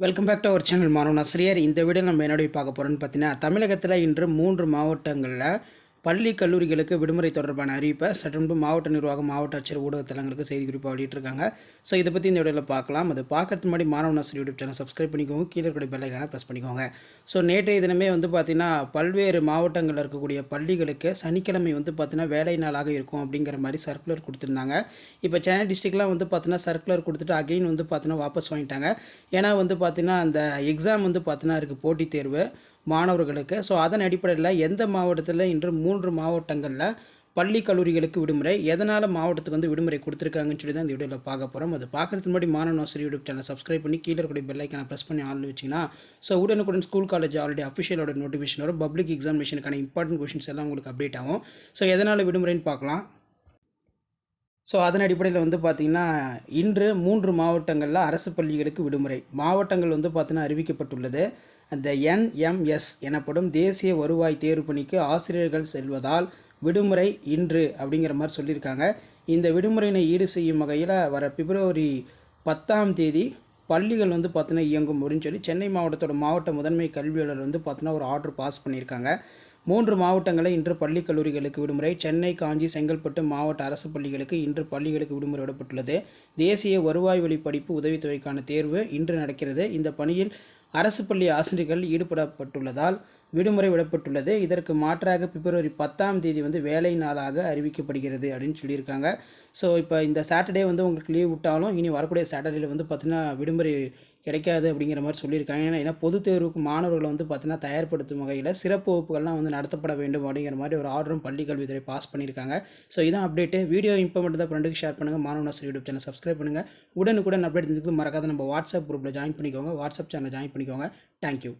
Welcome back to our channel மாணவன் ஆசிரியர் இந்த வீடியோ நம்ம என்னோடய பார்க்க போகிறோன்னு பார்த்தீங்கன்னா தமிழகத்தில் இன்று மூன்று மாவட்டங்களில் பள்ளி கல்லூரிகளுக்கு விடுமுறை தொடர்பான அறிவிப்பை சட்டமன்ற மாவட்ட நிர்வாகம் மாவட்ட ஆட்சியர் ஊடகத்தலங்களுக்கு செய்தி குறிப்பாக வெளியிட்டிருக்காங்க. ஸோ இதை பற்றி இந்த வீடியோவில் பார்க்கலாம். அது பார்க்கறதுக்கு முன்னாடி மாணவ ஆசிரியர் யூடியூப் சேனல் சப்ஸ்கிரைப் பண்ணிக்கோங்க. கீழே இருக்கிற பெல்லைக்கான ப்ரெஸ் பண்ணிக்கோங்க. ஸோ நேற்றைய தினமே வந்து பார்த்திங்கன்னா பல்வேறு மாவட்டங்களில் இருக்கக்கூடிய பள்ளிகளுக்கு சனிக்கிழமை வந்து பார்த்திங்கன்னா வேலை நாளாக இருக்கும் அப்படிங்கிற மாதிரி சர்க்குலர் கொடுத்துருந்தாங்க. இப்போ சென்னை டிஸ்ட்ரிக்ட்லாம் வந்து பார்த்தீங்கன்னா சர்க்குலர் கொடுத்துட்டு அகெயின் வந்து பார்த்தீங்கன்னா வாபஸ் வாங்கிட்டாங்க. ஏன்னா வந்து பார்த்தீங்கன்னா அந்த எக்ஸாம் வந்து பார்த்தீங்கன்னா இருக்குது போட்டித் தேர்வு. மாணவர்களுக்கு. ஸோ அதன் அடிப்படையில் எந்த மாவட்டத்தில் இன்று மூன்று மாவட்டங்களில் பள்ளி கல்லூரிகளுக்கு விடுமுறை எதனால் மாவட்டத்துக்கு வந்து விடுமுறை கொடுத்துருக்காங்கன்னு சொல்லி தான் இந்த வீடியோவில் பார்க்க போகிறோம் அது பார்க்குறதுக்கு முன்னாடி மாணவ ஆசிரியர் யூடியூப் சேனல் சப்ஸ்கிரைப் பண்ணி கீழே இருக்கக்கூடிய பெல்லைக்கான ப்ரெஸ் பண்ணி ஆன் வச்சிங்கன்னா ஸோ உடனுக்குடன் ஸ்கூல் காலேஜ் ஆல்ரெடி அஃபிஷியலோட நோட்டிஃபிகேஷன் வரும் பப்ளிக் எக்ஸாமினேஷனுக்கான இம்பார்ட்டன்ட் கொஷின்ஸ் எல்லாம் உங்களுக்கு அப்டேட் ஆகும். ஸோ எதனால் விடுமுறைன்னு பார்க்கலாம். ஸோ அதன் அடிப்படையில் வந்து பார்த்திங்கன்னா இன்று மூன்று மாவட்டங்களில் அரசு பள்ளிகளுக்கு விடுமுறை. மாவட்டங்கள் வந்து பார்த்திங்கன்னா அறிவிக்கப்பட்டுள்ளது. அந்த என்எம்எஸ் எனப்படும் தேசிய வருவாய் தேர்வு பணிக்கு ஆசிரியர்கள் செல்வதால் விடுமுறை இன்று அப்படிங்கிற மாதிரி சொல்லியிருக்காங்க. இந்த விடுமுறையினை ஈடு செய்யும் வகையில் வர பிப்ரவரி பத்தாம் தேதி பள்ளிகள் வந்து பார்த்தினா இயங்கும் அப்படின்னு சொல்லி சென்னை மாவட்டத்தோட மாவட்ட முதன்மை கல்வியாளர் வந்து பார்த்தீங்கன்னா ஒரு ஆர்டர் பாஸ் பண்ணியிருக்காங்க. மூன்று மாவட்டங்களை இன்று பள்ளி கல்லூரிகளுக்கு விடுமுறை சென்னை காஞ்சி செங்கல்பட்டு மாவட்ட அரசு பள்ளிகளுக்கு இன்று பள்ளிகளுக்கு விடுமுறை விடப்பட்டுள்ளது. தேசிய வருவாய் வழி படிப்பு உதவித்தொகைக்கான தேர்வு இன்று நடக்கிறது. இந்த பணியில் அரசு பள்ளி ஆசிரியர்கள் ஈடுபடப்பட்டுள்ளதால் விடுமுறை விடப்பட்டுள்ளது. இதற்கு மாற்றாக பிப்ரவரி பத்தாம் தேதி வந்து வேலை நாளாக அறிவிக்கப்படுகிறது அப்படின்னு சொல்லியிருக்காங்க. ஸோ இப்போ இந்த சாட்டர்டே வந்து உங்களுக்கு லீவ் விட்டாலும் இனி வரக்கூடிய சாட்டர்டேயில் வந்து பார்த்திங்கன்னா விடுமுறை கிடைக்காது அப்படிங்கிற மாதிரி சொல்லியிருக்காங்க. ஏன்னா ஏன்னா பொதுத் தேர்வுக்கு மாணவர்களை வந்து பார்த்திங்கன்னா தயார்படுத்தும் வகையில் சிறப்பு வகுப்புகள்லாம் வந்து நடத்தப்பட வேண்டும் அப்படிங்கிற மாதிரி ஒரு ஆர்டரும் பள்ளி கல்வித்துறை பாஸ் பண்ணியிருக்காங்க. ஸோ இதான் அப்டேட்டு வீடியோ இம்பார்மெண்ட் தான் ஃப்ரெண்டுக்கு ஷேர் பண்ணுங்கள் மாணவ யூடியூப் சேனல் சப்ஸ்கிரைப் பண்ணுங்கள் உடனுக்குடன் அப்டேட் தெரிஞ்சுக்கிறது மறக்காத நம்ம வாட்ஸ்அப் குரூப்பில் ஜாயின் பண்ணிக்கோங்க. வாட்ஸ்அப் சேனல் ஜாயின் பண்ணிக்கோங்க. Thank you